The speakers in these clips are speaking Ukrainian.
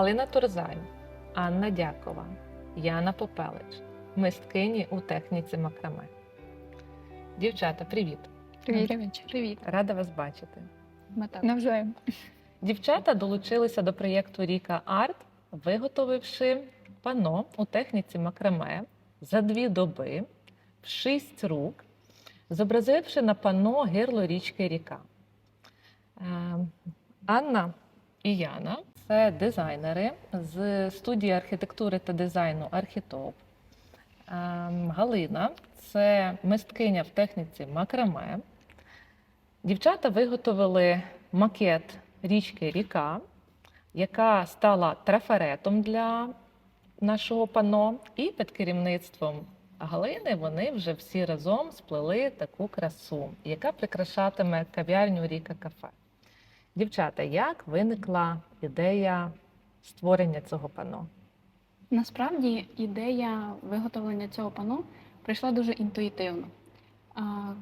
Галина Турзай, Анна Дякова, Яна Попелич, мисткині у техніці макраме. Дівчата, привіт! Привіт. Привіт. Рада вас бачити. Ми так. Навзаєм. Дівчата долучилися до проєкту Ріка Арт, виготовивши пано у техніці макраме за дві доби в шість рук, зобразивши на пано гирло річки Ріка. Е, Анна і Яна це дизайнери з студії архітектури та дизайну Архітоп. Е, Галина це мисткиня в техніці макраме. Дівчата виготовили макет річки Ріка, яка стала трафаретом для нашого пано, і під керівництвом Галини вони вже всі разом сплели таку красу, яка прикрашатиме кав'ярню Ріка Кафе. Дівчата, як виникла ідея створення цього пано? Насправді ідея виготовлення цього пано прийшла дуже інтуїтивно.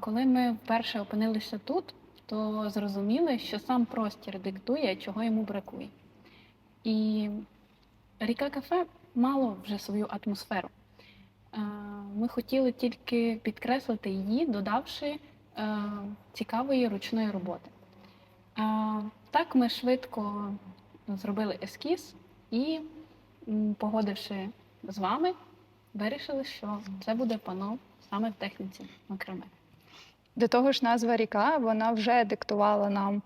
Коли ми вперше опинилися тут, то зрозуміли, що сам простір диктує, чого йому бракує. І ріка кафе мало вже свою атмосферу. Ми хотіли тільки підкреслити її, додавши е, цікавої ручної роботи. Так ми швидко зробили ескіз і погодивши з вами, вирішили, що це буде пано саме в техніці макраме. До того ж, назва ріка вона вже диктувала нам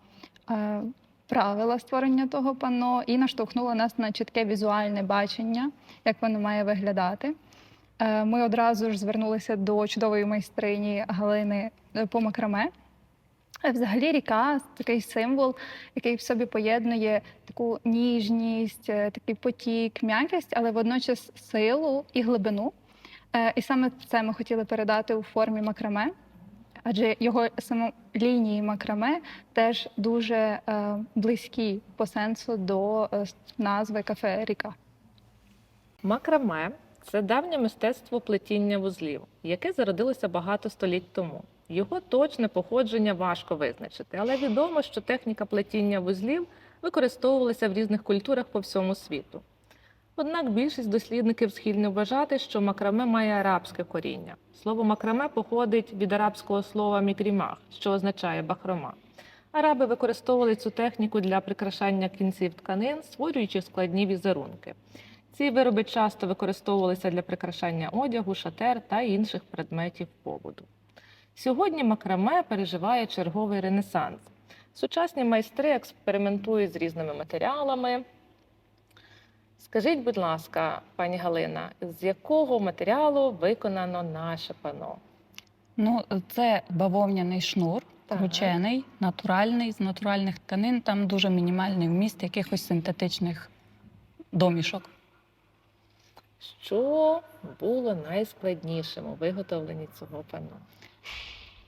е, правила створення того панно і наштовхнула нас на чітке візуальне бачення, як воно має виглядати. Е, ми одразу ж звернулися до чудової майстрині Галини е, по макраме. Взагалі, ріка такий символ, який в собі поєднує таку ніжність, е, такий потік, м'якість, але водночас силу і глибину. Е, І саме це ми хотіли передати у формі макраме, адже його само лінії макраме теж дуже е, близькі по сенсу до назви кафе Ріка. Макраме це давнє мистецтво плетіння вузлів, яке зародилося багато століть тому. Його точне походження важко визначити, але відомо, що техніка плетіння вузлів використовувалася в різних культурах по всьому світу. Однак більшість дослідників схильні вважати, що макраме має арабське коріння. Слово макраме походить від арабського слова мікрімах, що означає бахрома. Араби використовували цю техніку для прикрашання кінців тканин, створюючи складні візерунки. Ці вироби часто використовувалися для прикрашання одягу, шатер та інших предметів побуту. Сьогодні макраме переживає черговий ренесанс. Сучасні майстри експериментують з різними матеріалами. Скажіть, будь ласка, пані Галина, з якого матеріалу виконано наше пано? Ну, це бавовняний шнур, ручений, натуральний, з натуральних тканин. Там дуже мінімальний вміст якихось синтетичних домішок. Що було найскладнішим у виготовленні цього пано?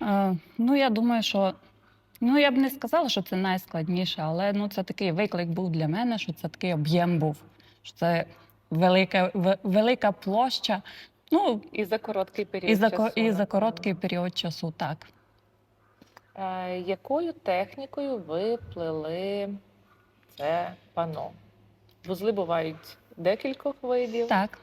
Е, ну, я думаю, що ну я б не сказала, що це найскладніше, але ну це такий виклик був для мене, що це такий об'єм був. Що це велика, ве- велика площа. Ну, І за короткий період і за, часу. і за короткий період часу, так. Е, якою технікою ви плели це пано? Вузли бувають декількох видів. Так.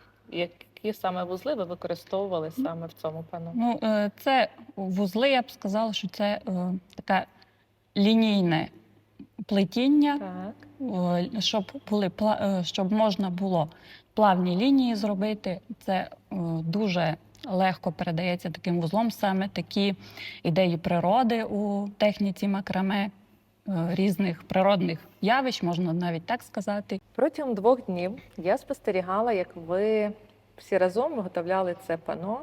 Які саме вузли ви використовували саме в цьому пано? Ну, е, це вузли, я б сказала, що це е, таке лінійне плетіння, Так. е, щоб були пла- щоб можна було плавні лінії зробити. Це дуже легко передається таким вузлом. Саме такі ідеї природи у техніці макраме, різних природних явищ, можна навіть так сказати. Протягом двох днів я спостерігала, як ви всі разом виготовляли це пано.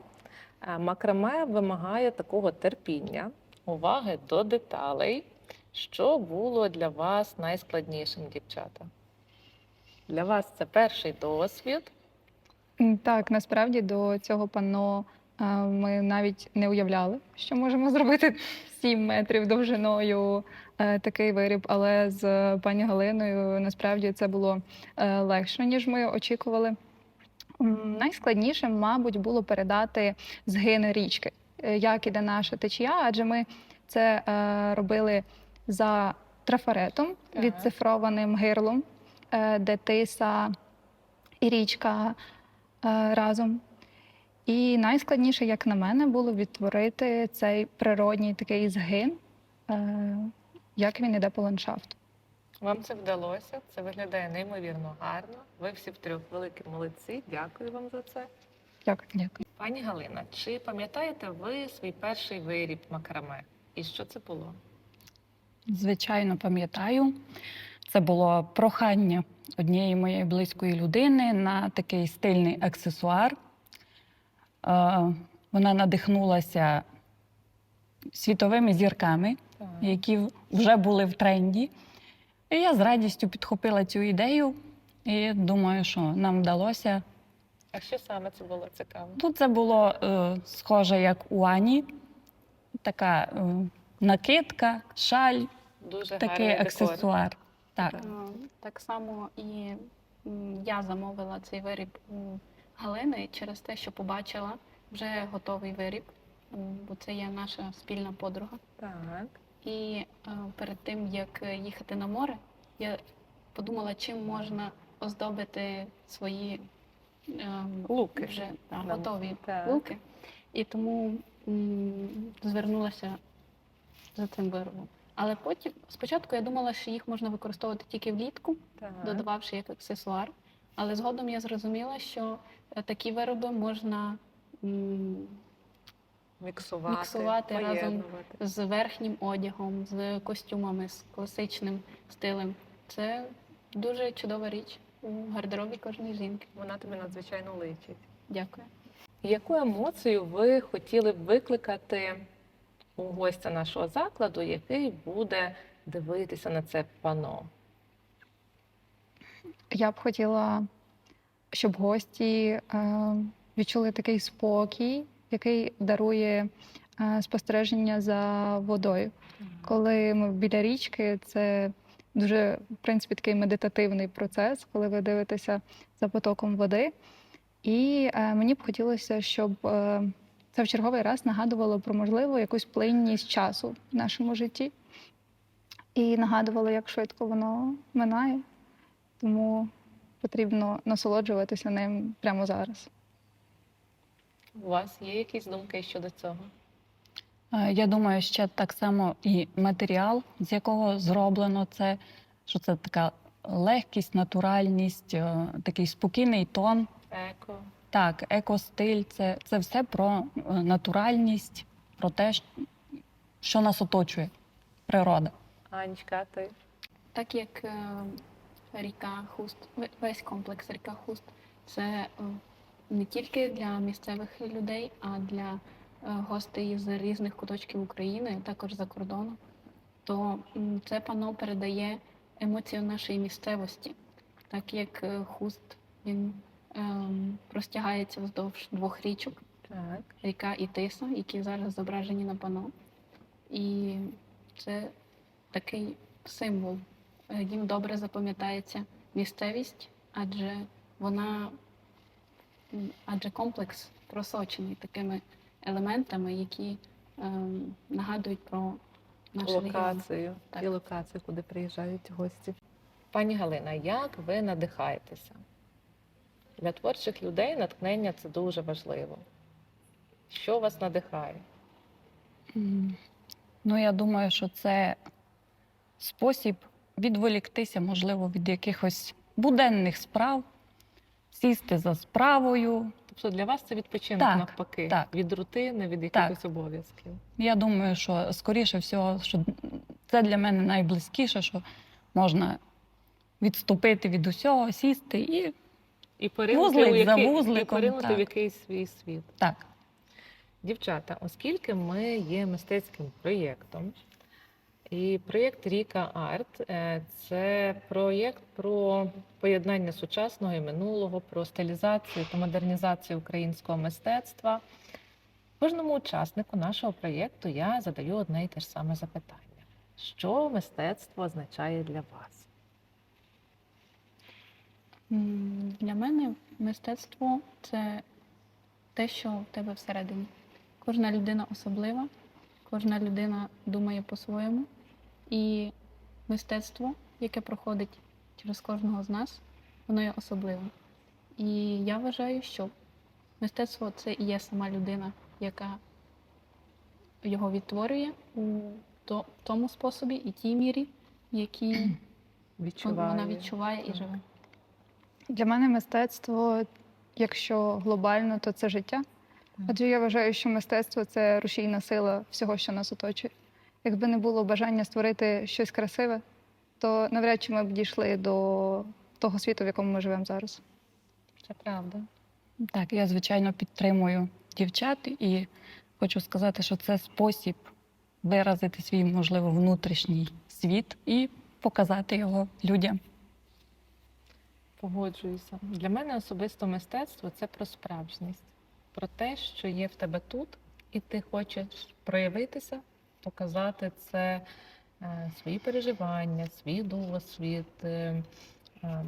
Е, Макраме вимагає такого терпіння, уваги до деталей. Що було для вас найскладнішим, дівчата? Для вас це перший досвід. Так, насправді до цього панно е, ми навіть не уявляли, що можемо зробити 7 метрів довжиною е, такий виріб, але з пані Галиною насправді це було легше, ніж ми очікували. Найскладнішим, мабуть, було передати згин річки, е, як іде наша течія, адже ми це е, робили за трафаретом, відцифрованим гирлом. е, де тиса і річка разом. І найскладніше, як на мене, було відтворити цей природній такий згин, як він іде по ландшафту. Вам це вдалося. Це виглядає неймовірно гарно. Ви всі втрьох великі молодці. Дякую вам за це. Дякую. Дякую. Пані Галина, чи пам'ятаєте ви свій перший виріб макраме? І що це було? Звичайно, пам'ятаю. Це було прохання однієї моєї близької людини на такий стильний аксесуар. Е, Вона надихнулася світовими зірками, які вже були в тренді. І я з радістю підхопила цю ідею і думаю, що нам вдалося. А що саме це було цікаво? Тут це було е, схоже, як у Ані, така е, накидка, шаль, Дуже такий гарний декор. аксесуар. Так. Так. Е, Так само і м, я замовила цей виріб у Галини через те, що побачила вже готовий виріб, м, бо це є наша спільна подруга. Так. І е, перед тим як їхати на море, я подумала, чим можна оздобити свої е, Луки. вже Нам- готові так. луки. І тому звернулася за цим виробом. Але потім, спочатку я думала, що їх можна використовувати тільки влітку, Так. додававши як аксесуар. Але згодом я зрозуміла, що е, такі вироби можна Міксувати, Міксувати разом з верхнім одягом, з костюмами, з класичним стилем. Це дуже чудова річ у гардеробі кожної жінки. Вона тобі надзвичайно личить. Дякую. Яку емоцію ви хотіли б викликати у гостя нашого закладу, який буде дивитися на це пано? Я б хотіла, щоб гості е, відчули такий спокій, який дарує е, спостереження за водою. Коли ми біля річки, це дуже в принципі такий медитативний процес, коли ви дивитеся за потоком води. І е, мені б хотілося, щоб е, це в черговий раз нагадувало про можливо якусь плинність часу в нашому житті. І нагадувало, як швидко воно минає. Тому потрібно насолоджуватися ним прямо зараз. У вас є якісь думки щодо цього? Е, Я думаю, ще так само і матеріал, з якого зроблено це, що це така легкість, натуральність, е, такий спокійний тон. Еко. Так, екостиль це, це все про е, натуральність, про те, що нас оточує, природа. Анечка, ти? Так як е, ріка Хуст, весь комплекс ріка Хуст, це не тільки для місцевих людей, а для е, гостей з різних куточків України, також за кордону, то це пано передає емоцію нашої місцевості, так як е, хуст він ем, простягається вздовж двох річок Так. ріка і Тиса, які зараз зображені на пано. І це такий символ. Е, Їм добре запам'ятається місцевість, адже вона, адже комплекс просочений такими елементами, які ем, нагадують про наш локацію Так. і локацію, куди приїжджають гості. Пані Галина, як ви надихаєтеся? Для творчих людей натхнення це дуже важливо. Що вас надихає? Ну, я думаю, що це спосіб відволіктися, можливо, від якихось буденних справ, сісти за справою. Тобто для вас це відпочинок Так, навпаки, так. від рутини, від якихось обов'язків. Я думаю, що скоріше всього, що це для мене найблизькіше, що можна відступити від усього, сісти і І поринути, Вузлик у за який- і вузликом, поринути в якийсь свій світ. так. Дівчата, оскільки ми є мистецьким проєктом, і проєкт Ріка Арт е, це проєкт про поєднання сучасного і минулого, про стилізацію та модернізацію українського мистецтва. Кожному учаснику нашого проєкту я задаю одне і те ж саме запитання: що мистецтво означає для вас? Для мене мистецтво це те, що в тебе всередині. Кожна людина особлива, кожна людина думає по-своєму. І мистецтво, яке проходить через кожного з нас, воно є особливим. І я вважаю, що мистецтво це і є сама людина, яка його відтворює у тому способі і тій мірі, в якій Відчуваю. вона відчуває і живе. Для мене мистецтво, якщо глобально, то це життя. Адже я вважаю, що мистецтво це рушійна сила всього, що нас оточує. Якби не було бажання створити щось красиве, то навряд чи ми б дійшли до того світу, в якому ми живемо зараз. Це правда. Так, я звичайно підтримую дівчат і хочу сказати, що це спосіб виразити свій, можливо, внутрішній світ і показати його людям. Погоджуюся. Для мене особисто мистецтво це про справжність, про те, що є в тебе тут, і ти хочеш проявитися, показати це е, свої переживання, свій досвід е, ем,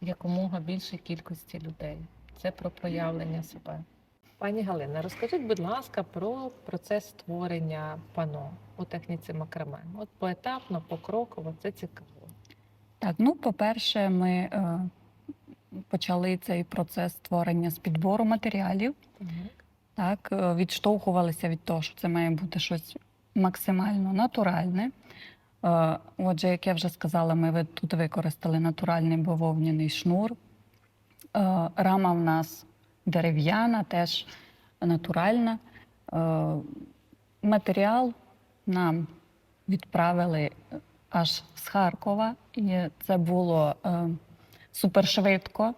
якомога більшій кількості людей. Це про проявлення себе. Пані Галина, розкажіть, будь ласка, про процес створення пано у техніці макраме. От поетапно, покроково, це цікаво. Так, ну, по-перше, ми е, почали цей процес створення з підбору матеріалів. Так, е, відштовхувалися від того, що це має бути щось максимально натуральне. Е, Отже, як я вже сказала, ми тут використали натуральний бавовняний шнур. Е, Рама в нас дерев'яна, теж натуральна. Матеріал нам відправили аж з Харкова, і це було супершвидко.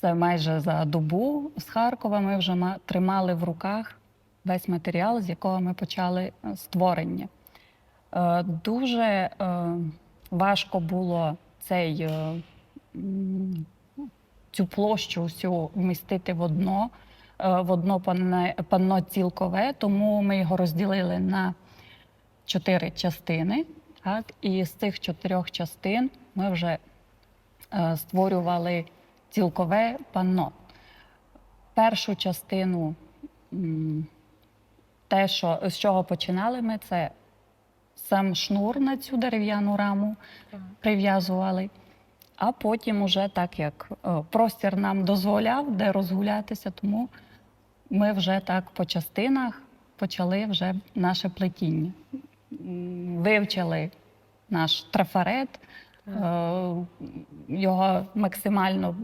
Це майже за добу з Харкова ми вже тримали в руках весь матеріал, з якого ми почали е, створення. Е, Дуже е, важко було цей, цю площу всю вмістити в одно, в одно панно цілкове, тому ми його розділили на чотири частини. Так? І з цих чотирьох частин ми вже створювали цілкове панно. Першу частину, те, що, з чого починали ми, це сам шнур на цю дерев'яну раму прив'язували, а потім, уже так як простір нам дозволяв, де розгулятися, тому ми вже так по частинах почали вже наше плетіння. Вивчили наш трафарет, його максимально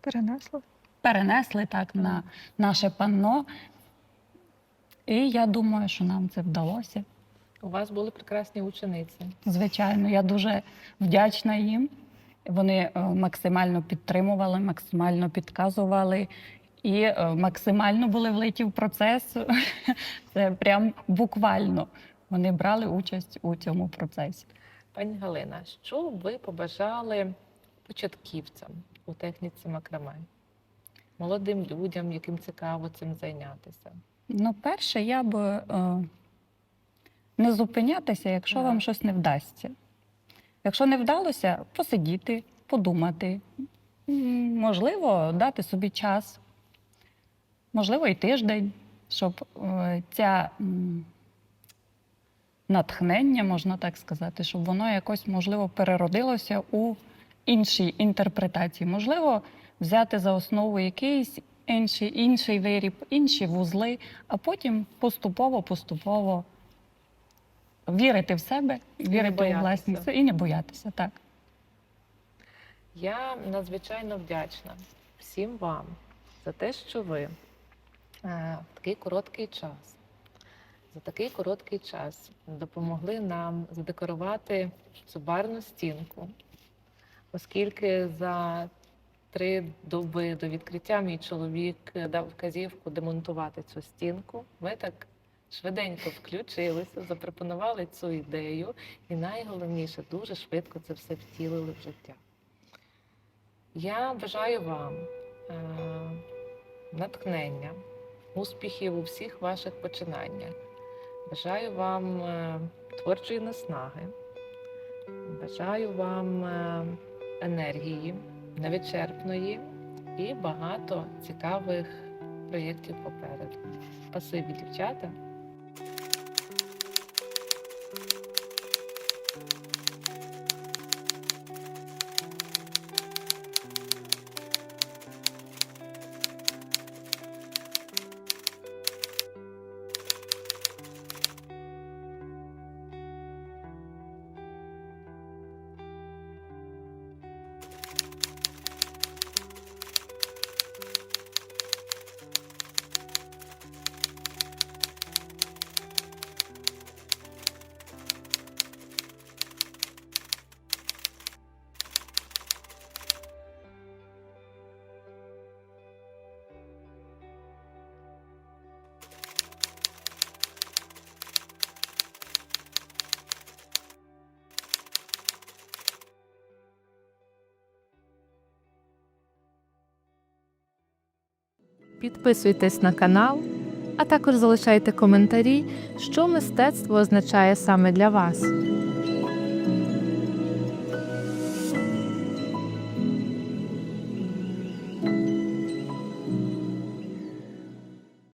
Перенесло. перенесли так на наше панно. І я думаю, що нам це вдалося. У вас були прекрасні учениці. Звичайно, я дуже вдячна їм. Вони е, максимально підтримували, максимально підказували і е, максимально були влиті в процес. Це прям буквально. Вони брали участь у цьому процесі. Пані Галина, що ви побажали початківцям у техніці макраме? Молодим людям, яким цікаво цим зайнятися? Ну, перше, я б е, не зупинятися, якщо Так. вам щось не вдасться. Якщо не вдалося, посидіти, подумати. Можливо, дати собі час, можливо, і тиждень, щоб е, ця натхнення, можна так сказати, щоб воно якось, можливо, переродилося у іншій інтерпретації. Можливо, взяти за основу якийсь інший, інший виріб, інші вузли, а потім поступово-поступово вірити в себе, вірити у власні сили і не боятися. Так. Я надзвичайно вдячна всім вам за те, що ви е, в такий короткий час, за такий короткий час допомогли нам задекорувати цю барну стінку, оскільки за три доби до відкриття мій чоловік дав вказівку демонтувати цю стінку. Ми так швиденько включилися, запропонували цю ідею, і найголовніше, дуже швидко це все втілили в життя. Я бажаю вам е, натхнення, успіхів у всіх ваших починаннях. Бажаю вам е, творчої наснаги. Бажаю вам е, енергії невичерпної і багато цікавих проєктів попереду. Спасибі, дівчата. Підписуйтесь на канал, а також залишайте коментарі, що мистецтво означає саме для вас.